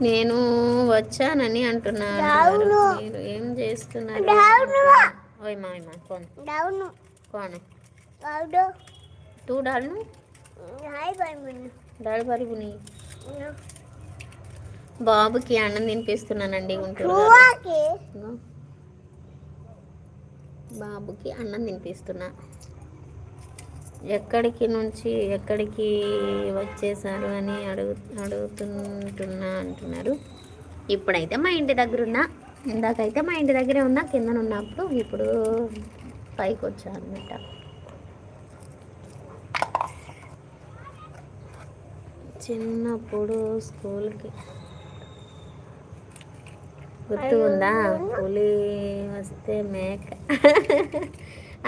నేను వచ్చానని అంటున్నాను మీరు ఏం చేస్తున్నారు? కోన్ కోన్ డాల్ బుని బాబుకి అన్నం తినిపిస్తున్నానండి గుంటూరు. బాబుకి అన్నం తినిపిస్తున్నా. ఎక్కడికి నుంచి ఎక్కడికి వచ్చేసారు అని అడుగు అడుగుతుంటున్నా అంటున్నారు. ఇప్పుడైతే మా ఇంటి దగ్గర ఉన్నా ఇందాకైతే మా ఇంటి దగ్గరే ఉన్నా కింద ఉన్నప్పుడు ఇప్పుడు పైకి వచ్చా అనమాట చిన్నప్పుడు స్కూల్కి. గుర్తు ఉందా పులి వస్తే మేక.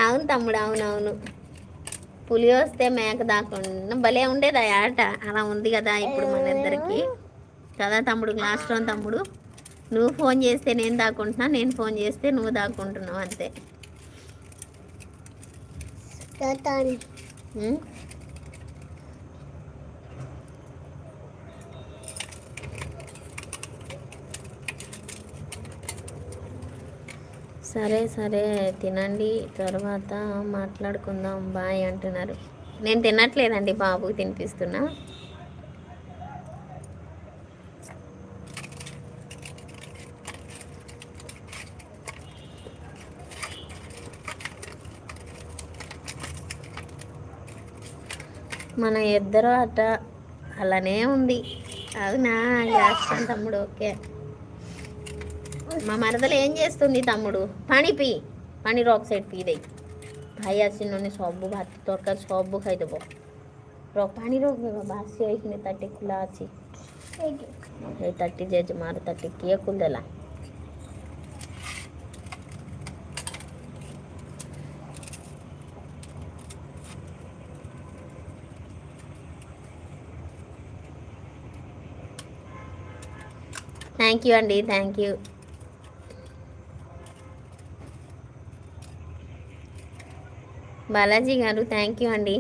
అవును తమ్ముడు అవును అవును పులి వస్తే మేక దాకుండా భలే ఉండేది ఆ ఆట. అలా ఉంది కదా ఇప్పుడు మన ఇద్దరికి. కదా తమ్ముడు? లాస్ట్ వన్ తమ్ముడు నువ్వు ఫోన్ చేస్తే నేను దాక్కుంటున్నా నేను ఫోన్ చేస్తే నువ్వు దాక్కుంటున్నావు అంతే. సరే సరే తినండి. తర్వాత మాట్లాడుకుందాం బాయ్ అంటున్నారు. నేను తినట్లేదండి బాబుకి తినిపిస్తున్నా. మన ఇద్దరు అట అలానే ఉంది. అవునా? చేస్తాను తమ్ముడు ఓకే. మా మరదలు ఏం చేస్తుంది తమ్ముడు పని పీ పని రాక్ సైడ్ పీదే भाई आज इन्होंने सब भात तरकार सब खाईदेव र पानी भासी होने ताटी खुला अच्छी ये ताटी जेजमार ताटी किए खुलदेला థ్యాంక్ యూ అండి థ్యాంక్ యూ బాలాజీ గారు థ్యాంక్ యూ అండి.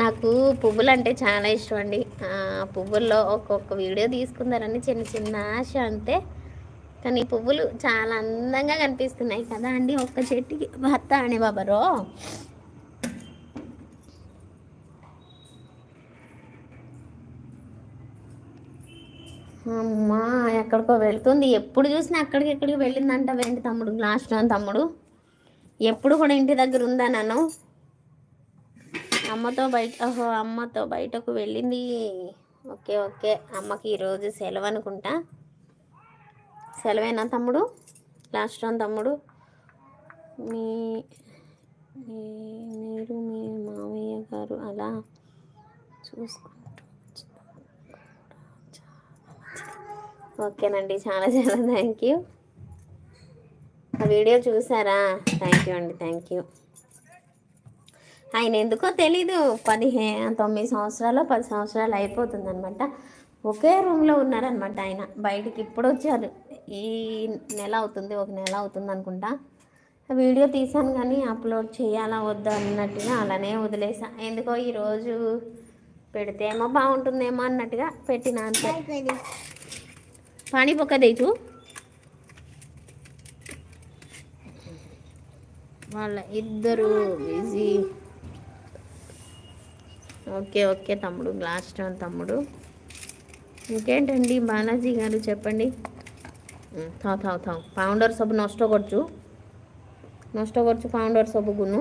నాకు పువ్వులు అంటే చాలా ఇష్టం అండి. పువ్వుల్లో ఒక్కొక్క వీడియో తీసుకుందారని చిన్న చిన్న ఆశ అంతే. కానీ పువ్వులు చాలా అందంగా కనిపిస్తున్నాయి కదా అండి ఒక్క చెట్టుకి. భర్త అనే బాబరో అమ్మా ఎక్కడికో వెళ్తుంది. ఎప్పుడు చూసినా అక్కడికి ఎక్కడికి వెళ్ళిందంట వెండి తమ్ముడు లాస్ట్ వన్ తమ్ముడు. ఎప్పుడు కూడా ఇంటి దగ్గర ఉందా నన్ను? అమ్మతో బయట ఓహో అమ్మతో బయటకు వెళ్ళింది. Okay okay. అమ్మకి ఈరోజు సెలవు అనుకుంటా. సెలవేనా తమ్ముడు? లాస్ట్ వన్ తమ్ముడు. మీ మీరు మీ మామయ్య గారు అలా చూసుకుంటూ. ఓకేనండి చాలా చాలా థ్యాంక్ యూ. ఆ వీడియో చూసారా? థ్యాంక్ యూ అండి థ్యాంక్ యూ. ఆయన ఎందుకో తెలీదు పదిహే తొమ్మిది సంవత్సరాలు పది సంవత్సరాలు అయిపోతుంది అనమాట ఒకే రూమ్లో ఉన్నారనమాట ఆయన. బయటికి ఇప్పుడు వచ్చారు. ఈ నెల అవుతుంది ఒక నెల అవుతుంది అనుకుంటా. వీడియో తీసాను కానీ అప్లోడ్ చేయాలా వద్దా అన్నట్టుగా అలానే వదిలేసా. ఎందుకో ఈరోజు పెడితేమో బాగుంటుందేమో అన్నట్టుగా పెట్టినా అంతే. પાણી પકાવી દઈશું వాళ్ళ ఇద్దరు బిజీ ఓకే ఓకే తమ్ముడు గ్లాస్ స్టోన్ తమ్ముడు ఇంకేంటండి బాలాజీ గారు చెప్పండి? థావు థావు థావు. పౌండర్ సబ్బు నష్టకొచ్చు నష్టకొచ్చు పౌండర్ సబ్బుకును